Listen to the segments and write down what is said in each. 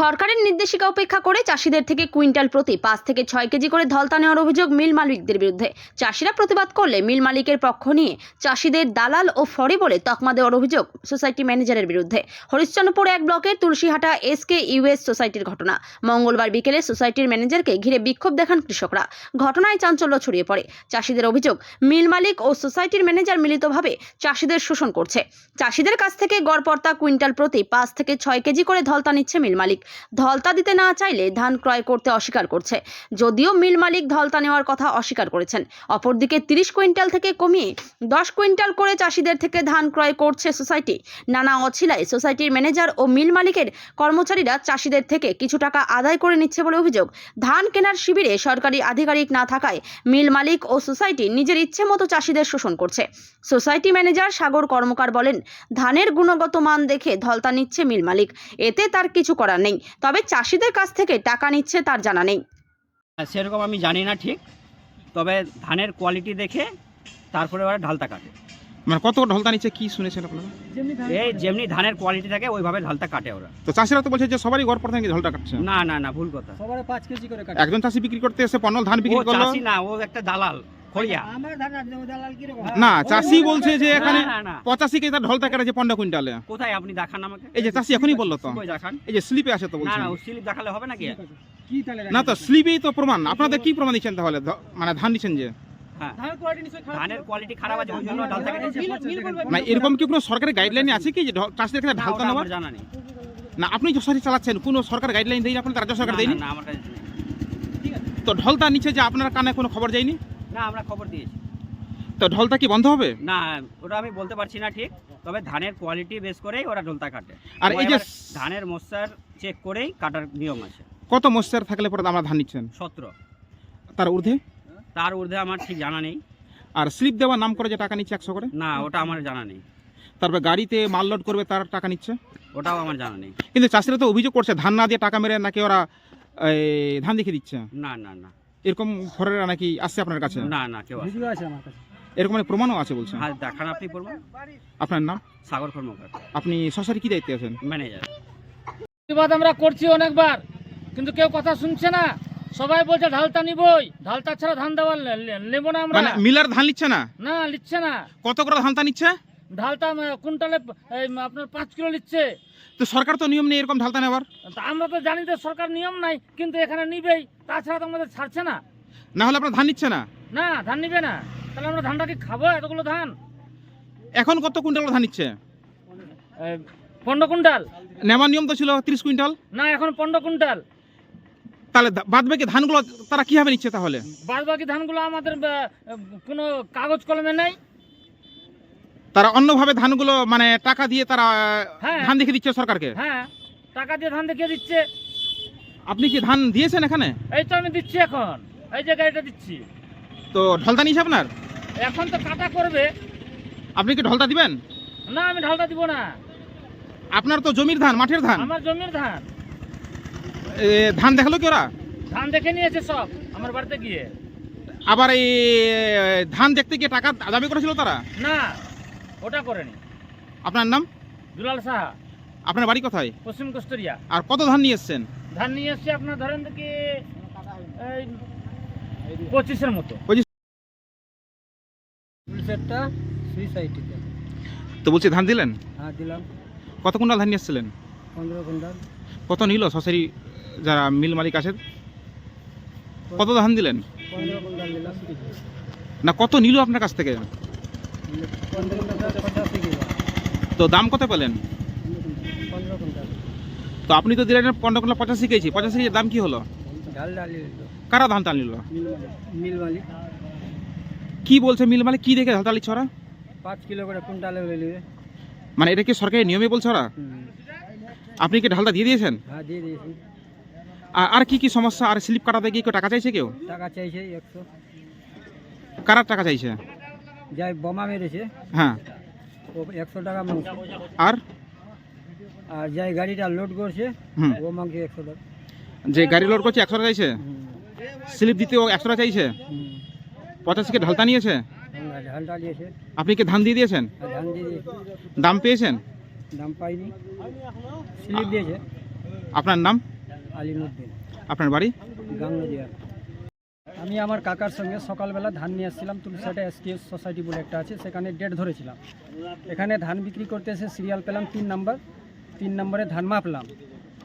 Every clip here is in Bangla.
সরকারের নির্দেশিকা উপেক্ষা করে চাষিদের থেকে কুইন্টাল প্রতি পাঁচ থেকে ছয় কেজি করে ধলতা নেওয়ার অভিযোগ মিল মালিকদের বিরুদ্ধে। চাষিরা প্রতিবাদ করলে মিল মালিকের পক্ষ নিয়ে চাষিদের দালাল ও ফরে বলে তকমা দেওয়ার অভিযোগ সোসাইটি ম্যানেজারের বিরুদ্ধে। হরিশ্চন্দ্রপুর এক ব্লকের তুলসীহাটা এসকে ইউএস সোসাইটির ঘটনা। মঙ্গলবার বিকেলে সোসাইটির ম্যানেজারকে ঘিরে বিক্ষোভ দেখান কৃষকরা। ঘটনায় চাঞ্চল্য ছড়িয়ে পড়ে। চাষিদের অভিযোগ, মিল মালিক ও সোসাইটির ম্যানেজার মিলিতভাবে চাষিদের শোষণ করছে। চাষিদের কাছ থেকে গড়পর্তা কুইন্টাল প্রতি পাঁচ থেকে ছয় কেজি করে ধলতা নিচ্ছে মিল মালিক। ধলতা দিতে না চাইলে ধান ক্রয় করতে অস্বীকার করছে। যদিও মিল মালিক ধলতা নেওয়ার কথা অস্বীকার করেছেন। অপরদিকে তিরিশ কুইন্টাল থেকে কমিয়ে দশ কুইন্টাল করে চাষিদের থেকে ধান ক্রয় করছে সোসাইটি। নানা অছিলায় সোসাইটির ম্যানেজার ও মিল মালিকের কর্মচারীরা চাষিদের থেকে কিছু টাকা আদায় করে নিচ্ছে বলে অভিযোগ। ধান কেনার শিবিরে সরকারি আধিকারিক না থাকায় মিল মালিক ও সোসাইটি নিজের ইচ্ছে মতো চাষিদের শোষণ করছে। সোসাইটি ম্যানেজার সাগর কর্মকার বলেন, ধানের গুণগত মান দেখে ধলতা নিচ্ছে মিল মালিক। এতে তার কিছু করার নেই। তবে চাষিদের কাছ থেকে টাকা নিচ্ছে তার জানা নেই। সেরকম আমি জানি না ঠিক। তবে ধানের কোয়ালিটি দেখে তারপরে ওরা ঢালতা কাটে। মানে কত ঢালতা নিচ্ছে কি শুনেছেন আপনারা? এই যেমনি ধানের কোয়ালিটি থাকে ওইভাবে ঢালতা কাটে ওরা। তো চাষিরা তো বলছে যে সবারই গড় পড়তে নাকি ঢলটা কাটছে? না না না ভুল কথা। সবার পাঁচ কেজি করে কাটে। একজন চাষি বিক্রি করতে এসে পনেরো ধান বিক্রি করল? চাষি না ও একটা দালাল। খড়িয়া না চাষি বলছে যে এখানে। পঁচাশি কেজি তার ঢলতা কেটেছে পনেরো কুইন্টালে। কোথায় আপনি দেখান আমাকে? এই যে চাষি এখনই বলল তো। এই যে স্লিপে আছে তো স্লিপ দেখালে হবে নাকি? না তো স্লিপেই তো প্রমাণ। আপনাদের কি প্রমাণ দিচ্ছেন তাহলে? মানে ধান দিচ্ছেন যে? হ্যাঁ। মিল বলবে। মানে এরকম কি কোনো সরকারি গাইডলাইন আছে কি যে চাষিদের ক্ষেত্রে না, ঢালতা ওটা নেওয়ার জানা নেই। না আপনি যে চালাচ্ছেন কোনো সরকার গাইডলাইন দেয়নি আপনাদের রাজ্য সরকার দেয়নি। তো ঢলতা নিচ্ছে যে আপনার কানে কোনো খবর যায়নি? না আমরা খবর দিয়েছি। তো ঢলতা কি বন্ধ হবে? না ওটা আমি বলতে পারছি না ঠিক তবে ধানের কোয়ালিটি বেস করেই ওরা ঢোলতা কাটে। আর এই যে ধানের মশার চেক করেই কাটার নিয়ম আছে। কত মশার থাকলে পরে আমরা ধান নিচ্ছেন? সতেরো। তার ঊর্ধ্বে? তার ঊর্ধ্বে আমার ঠিক জানা নেই। আর স্লিপ দেওয়ার নাম করে যে টাকা নিচ্ছে একশো করে? না ওটা আমার জানা নেই। তারপরে গাড়িতে মাল লোড করবে তার টাকা নিচ্ছে? ওটাও আমার জানা নেই। কিন্তু চাষিরা তো অভিযোগ করছে ধান না দিয়ে টাকা মেরে নাকি ওরা ধান দেখে দিচ্ছে? না না না। এরকম ফরেরা নাকি আসছে আপনার কাছে? না না কেউ আসে ভিডিও আছে আমার কাছে। এরকম অনেক প্রমাণও আছে বলছেন? হ্যাঁ দেখান আপনি পড়বেন আপনার নাম? সাগর কর্মকার। আপনি সরাসরি কি দায়িত্বে আছেন? ম্যানেজার। প্রতিবাদ আমরা করছি অনেকবার কিন্তু কেউ কথা শুনছে না। সবাই বলছে ঢালতা নিবই। ঢালতা ছাড়া ধান দেওয়া নেব না আমরা। মানে মিলার ধান নিচ্ছে না? না নিচ্ছে না। কত করে ধানটা নিচ্ছে? ঢালতা কুইন্টালে আপনার পাঁচ কিলো নিচ্ছে। তো সরকার তো নিয়ম নেই এরকম ঢালতা নেওয়ার? তা আমরা তো জানি যে সরকার নিয়ম নাই কিন্তু এখানে নিবেই তাছাড়া তো আমাদের ছাড়ছে না। না হলে আপনার ধান নিচ্ছে না? না ধান নিবে না। তাহলে আমরা ধানটা কি খাব এতগুলো ধান? এখন কত কুইন্টাল ধান নিচ্ছে? পনেরো কুইন্টাল। নেওয়ার নিয়ম তো ছিল তিরিশ কুইন্টাল। না এখন পনেরো কুইন্টাল। তাহলে বাদ বাকি ধানগুলো তারা কীভাবে নিচ্ছে তাহলে? বাদ বাকি ধানগুলো আমাদের কোনো কাগজ কলমে নেই। তারা অন্যভাবে ধানগুলো মানে টাকা দিয়ে তারা হ্যাঁ। ধান দেখে দিচ্ছে সরকারকে? হ্যাঁ টাকা দিয়ে ধান দেখিয়ে দিচ্ছে। আপনি কি ধান দিয়েছেন এখানে? এই তো আমি দিচ্ছি এখন। এই যে গাড়িটা দিচ্ছি। তো ঢলতা নিয়েছে আপনার? এখন তো কাটা করবে। আপনি কি ঢলতা দিবেন? না আমি ঢালটা দিব না। আপনার তো জমির ধান মাঠের ধান। আমার জমির ধান। এ, ধান দেখাল কি ওরা? ধান দেখে নিয়েছে সব আমার বাড়িতে গিয়ে। আবার এই ধান দেখতে গিয়ে টাকা দাবি করেছিল তারা? না। ওটা করেনি আপনার নাম? দুলাল সাহা। আপনার বাড়ি কোথায়? পশ্চিম কস্তুরিয়া। আর কত ধান নিয়ে এসছেন? ধান নিয়ে এসছে আপনার ধরেন কি এই পঁচিশের মতো। পঁচিশ? সেটটা সুইসাইটিতে তো বলছি ধান দিলেন? হ্যাঁ দিলাম। কত কুইন্টাল ধান নিয়ে এসছিলেন? পনেরো কুইন্টাল। কত নিল সসারি যারা মিল মালিক আছে কত ধান দিলেন? না কত নিল আপনার কাছ থেকে পনেরো কুইন্টাল পঁচাশি কিলো তো দাম কত পেলেন? তো আপনি তো দিলেন পনেরো কুইন্টাল পঁচাশি কেজি। পঁচাশি কেজির দাম কি হলো? কারা ধান টান নিল? মিল মালিক কি বলছে মিল মালিক? কি দেখে ধান টালিচ্ছে ওরা পাঁচ কিলো করে কুইন্টালে মানে এটা কি সরকারি নিয়মে বলছে ওরা? আপনি কি ঢালটা দিয়ে দিয়েছেন? হ্যাঁ দিয়ে দিয়েছি আর- আর কি কি সমস্যা? আর স্লিপ কাটাতে গিয়ে কেউ টাকা চাইছে কেউ? টাকা চাইছে একশো। কারার টাকা চাইছে? যাই বোমা মেরেছে। হ্যাঁ। ও একশো টাকা মাংস। আর? আর যাই গাড়িটা লোড করছে ও মাংসে একশো টাকা। যে গাড়ি লোড করছে একশো টাকা চাইছে? স্লিপ দিতে ও একশো টাকা চাইছে? হুম। পঁচাশি কে ঢালতা নিয়েছে? আমরা ঢাল ডালিয়েছে আপনি কি ধান দিয়ে দিয়েছেন? ধান দিয়ে দিয়েছে। দাম পেয়েছেন? দাম পাইনি। স্লিপ দিয়েছে। আপনার নাম? আলিমুদ্দিন। আপনার বাড়ি? গাঙ্গুরিয়া আমি আমার কাকার সঙ্গে সকালবেলা ধান নিয়ে আসছিলাম তুলসাটা এসকেএস সোসাইটি বলে একটা আছে, সেখানে ডেট ধরেছিলাম। এখানে ধান বিক্রি করতে এসে সিরিয়াল পেলাম তিন নাম্বার তিন নম্বরে ধান মাপলাম।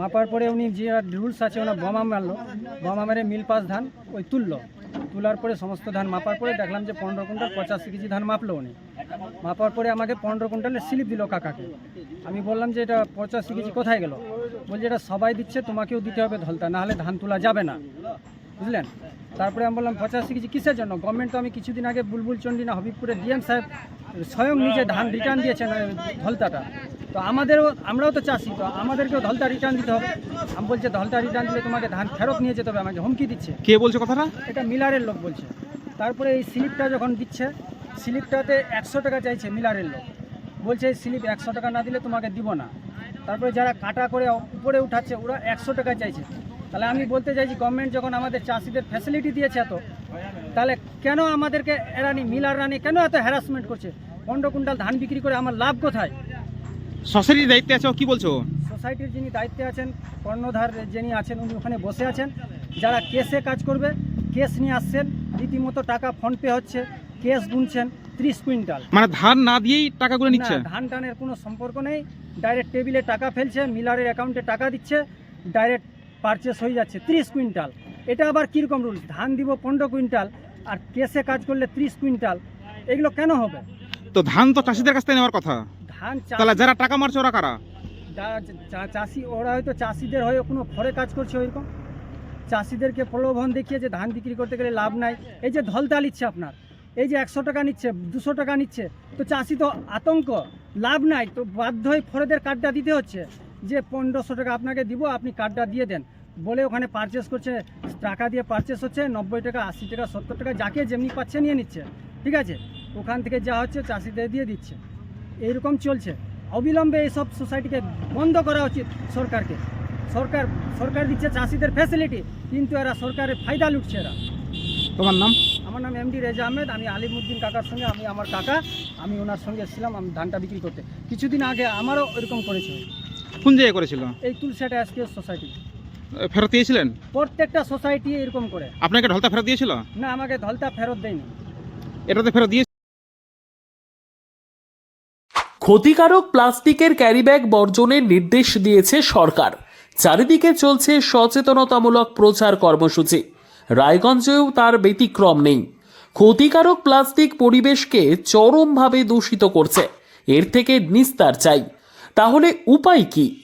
মাপার পরে উনি যে রুলস আছে, ওনার বোমা মারলো, বোমা মেরে মিল পাস ধান ওই তুললো। তোলার পরে সমস্ত ধান মাপার পরে দেখলাম যে পনেরো কুইন্টাল পঁচাশি কেজি ধান মাপলো উনি। মাপার পরে আমাকে পনেরো কুইন্টালের স্লিপ দিল কাকাকে। আমি বললাম যে এটা পঁচাশি কেজি কোথায় গেল? বলছে, এটা সবাই দিচ্ছে, তোমাকেও দিতে হবে ধলতা নাহলে ধান তোলা যাবে না। বুঝলেন? তারপরে আমি বললাম পঁচাশি কেজি কিসের জন্য? গভর্নমেন্ট তো আমি কিছুদিন আগে বুলবুল চন্ডী না হবিবপুরে ডিএম সাহেব স্বয়ং নিজে ধান রিটার্ন দিয়েছেন ধলতাটা। তো আমাদেরও আমরাও তো চাষি তো আমাদেরকেও ধলতা রিটার্ন দিতে হবে। আমি বলছে ধলতা রিটার্ন দিলে তোমাকে ধান ফেরত নিয়ে যেতে হবে আমাকে হুমকি দিচ্ছে। কে বলছে কথাটা? এটা মিলারের লোক বলছে। তারপরে এই স্লিপটা যখন দিচ্ছে স্লিপটাতে একশো টাকা চাইছে মিলারের লোক। বলছে এই স্লিপ একশো টাকা না দিলে তোমাকে দিব না। তারপরে যারা কাটা করে উপরে উঠাচ্ছে ওরা একশো টাকা চাইছে। তাহলে আমি বলতে চাইছি গভর্নমেন্ট যখন আমাদের চাষিদের ফ্যাসিলিটি দিয়েছে এত তাহলে কেন আমাদেরকে এরানি মিলার রানি কেন এত হ্যারাসমেন্ট করছে? পনেরো কুইন্টাল ধান বিক্রি করে আমার লাভ কোথায়? সোসাইটির দায়িত্বে আছে কি বলছো? সোসাইটির যিনি দায়িত্বে আছেন কর্ণধার যিনি আছেন উনি ওখানে বসে আছেন। যারা কেসে কাজ করবে কেস নিয়ে আসছেন রীতিমতো টাকা ফোনপে হচ্ছে কেস গুনছেন ত্রিশ কুইন্টাল। মানে ধান না দিয়েই টাকাগুলো নিচ্ছে? ধান টানের কোনো সম্পর্ক নেই। ডাইরেক্ট টেবিলে টাকা ফেলছে মিলারের অ্যাকাউন্টে টাকা দিচ্ছে ডাইরেক্ট পারচেস হয়ে যাচ্ছে ত্রিশ কুইন্টাল। এটা আবার কীরকম রুল ধান দিব পনেরো কুইন্টাল আর কেসে কাজ করলে ত্রিশ কুইন্টাল। এগুলো কেন হবে? তো ধান তো চাষিদের কাছ থেকে নেওয়ার কথা। ধান তাহলে যারা টাকা মারছে ওরা কারা? চাষি ওরা হয়তো চাষিদের হয়ে কোনো ফরে কাজ করছে ওইরকম। চাষিদেরকে প্রলোভন দেখিয়ে যে ধান বিক্রি করতে গেলে লাভ নাই। এই যে ধলতা নিচ্ছে আপনার। এই যে একশো টাকা নিচ্ছে দুশো টাকা নিচ্ছে। তো চাষি তো আতঙ্ক লাভ নাই। তো বাধ্য হয়ে ফরেদের কার্ডটা দিতে হচ্ছে যে পনেরোশো টাকা আপনাকে দিব আপনি কার্ডটা দিয়ে দেন। বলে ওখানে পারচেস করছে টাকা দিয়ে পারচেস হচ্ছে নব্বই টাকা আশি টাকা সত্তর টাকা যাকে যেমনি পাচ্ছে নিয়ে নিচ্ছে ঠিক আছে? ওখান থেকে যা হচ্ছে চাষিদের দিয়ে দিচ্ছে। এইরকম চলছে। অবিলম্বে এইসব সোসাইটিকে বন্ধ করা উচিত সরকারকে। সরকার সরকার দিচ্ছে চাষিদের ফ্যাসিলিটি কিন্তু এরা সরকারের ফায়দা লুটছে এরা। তোমার নাম? আমার নাম এমডি রেজা আহমেদ আমি আলিমুদ্দিন কাকার সঙ্গে আমি আমার কাকা আমি ওনার সঙ্গে এসেছিলাম আমি ধানটা বিক্রি করতে। কিছুদিন আগে আমারও এরকম করেছিল কোন জায়গায় করেছিল? এই তুলসাটা এসকেএস সোসাইটি ফেরত দিয়েছিলেন? প্রত্যেকটা সোসাইটি এরকম করে। আপনাকে ঢলতা ফেরত দিয়েছিল? না আমাকে ধলতা ফেরত দেয়নি। এটাতে ফেরত দিয়ে ক্ষতিকারক প্লাস্টিকের ক্যারিব্যাগ বর্জনের নির্দেশ দিয়েছে সরকার। চারিদিকে চলছে সচেতনতামূলক প্রচার কর্মসূচি। রায়গঞ্জেও তার ব্যতিক্রম নেই। ক্ষতিকারক প্লাস্টিক পরিবেশকে চরমভাবে দূষিত করছে। এর থেকে নিস্তার চাই। তাহলে উপায় কি?